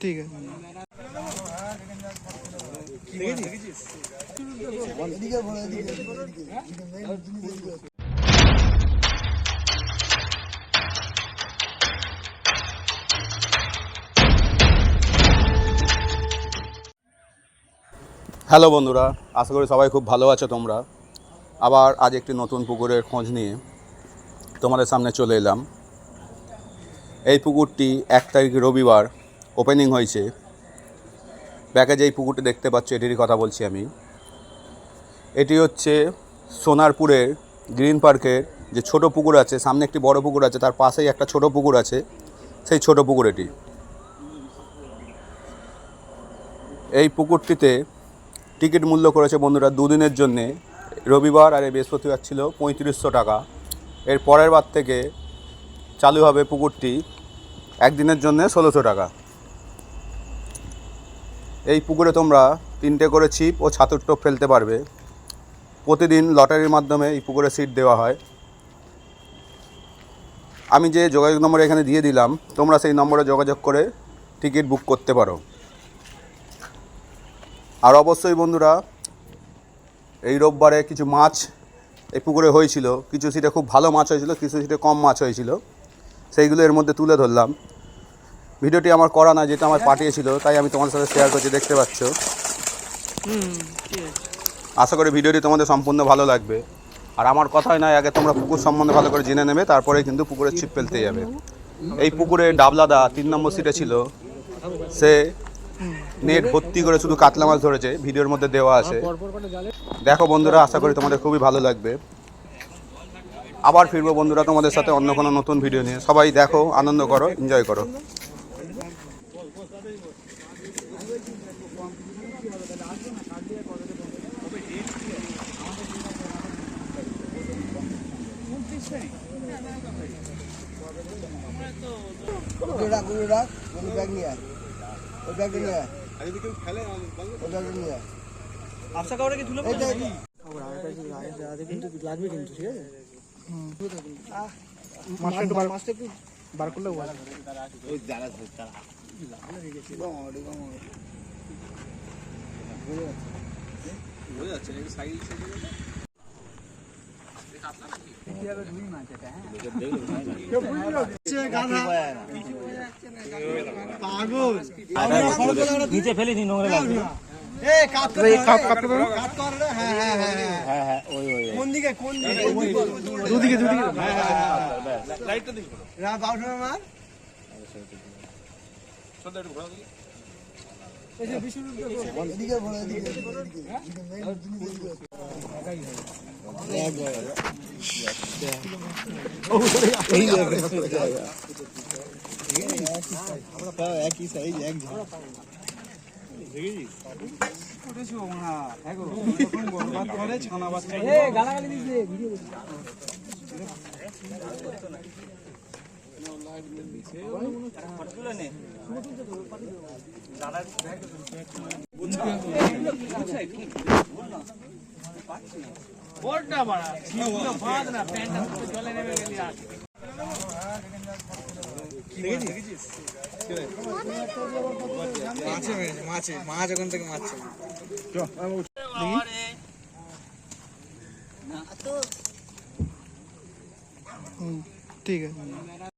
ঠিক আছে। হ্যালো বন্ধুরা, আশা করি সবাই খুব ভালো আছো তোমরা। আবার আজ একটি নতুন পুকুরের খোঁজ নিয়ে তোমাদের সামনে চলে এলাম। এই পুকুরটি এক তারিখ রবিবার ওপেনিং হয়েছে। ব্যাকে এই পুকুরটি দেখতে পাচ্ছ এটিরই কথা বলছি আমি। এটি হচ্ছে সোনারপুরের গ্রিন পার্কের যে ছোট পুকুর আছে, সামনে একটি বড় পুকুর আছে, তার পাশেই একটা ছোট পুকুর আছে, সেই ছোট পুকুর এটি। এই পুকুরটিতে টিকিট মূল্য করেছে বন্ধুরা দুদিনের জন্যে। রবিবার আর এই বৃহস্পতিবার ছিল পঁয়ত্রিশশো টাকা। এর পরের বার থেকে চালু হবে পুকুরটি একদিনের জন্য ষোলোশো টাকা। এই পুকুরে তোমরা তিনটে করে ছিপ ও ছাতুর টোপ ফেলতে পারবে। প্রতিদিন লটারির মাধ্যমে এই পুকুরে সিট দেওয়া হয়। আমি যে যোগাযোগ নম্বর এখানে দিয়ে দিলাম, তোমরা সেই নম্বরে যোগাযোগ করে টিকিট বুক করতে পারো। আর অবশ্যই বন্ধুরা, এই রোববারে কিছু মাছ এই পুকুরে হয়েছিল। কিছু সিটে খুব ভালো মাছ হয়েছিল, কিছু সিটে কম মাছ হয়েছিল। সেইগুলো এর মধ্যে তুলে ধরলাম। ভিডিওটি আমার করা না যেটা আমার পাঠিয়েছিল তাই আমি তোমাদের সাথে শেয়ার করছি দেখতে পাচ্ছ? আশা করি ভিডিওটি তোমাদের সম্পূর্ণ ভালো লাগবে। আর আমার কথাই নয় আগে তোমরা পুকুর সম্বন্ধে ভালো করে জেনে নেবে তারপরে কিন্তু পুকুরের ছিপ ফেলতে যাবে। এই পুকুরে ডাবলাদা তিন নম্বর সিটে ছিল। সে নেট ভর্তি করে শুধু কাতলা মাছ ধরেছে ভিডিওর মধ্যে দেওয়া আছে। দেখো বন্ধুরা আশা করি তোমাদের খুবই ভালো লাগবে। আবার ফিরবো বন্ধুরা তোমাদের সাথে অন্য কোনো নতুন ভিডিও নিয়ে। সবাই দেখো আনন্দ করো এনজয় করো। রাখ ওই রাখ ওই ব্যাগ নিয়ে আয়। ওই ব্যাগটা নিয়ে আয়। ওই ব্যাগটা নিয়ে আয়। আপসা কাউরে কি তুলে এই দেখ। কিন্তু লাগবে কিন্তু ঠিক আছে মাছটা একটু বার করলে ভালো নিচে ফেলে দিন নোংরা লাগবে এই কাপ কর এই কাপ কাপটা ধরো কাপ কর রে হ্যাঁ হ্যাঁ बोर्डा बड़ा सीधा फाद ना पेंट तो चले ने में लिया মাছে মাছে মাছ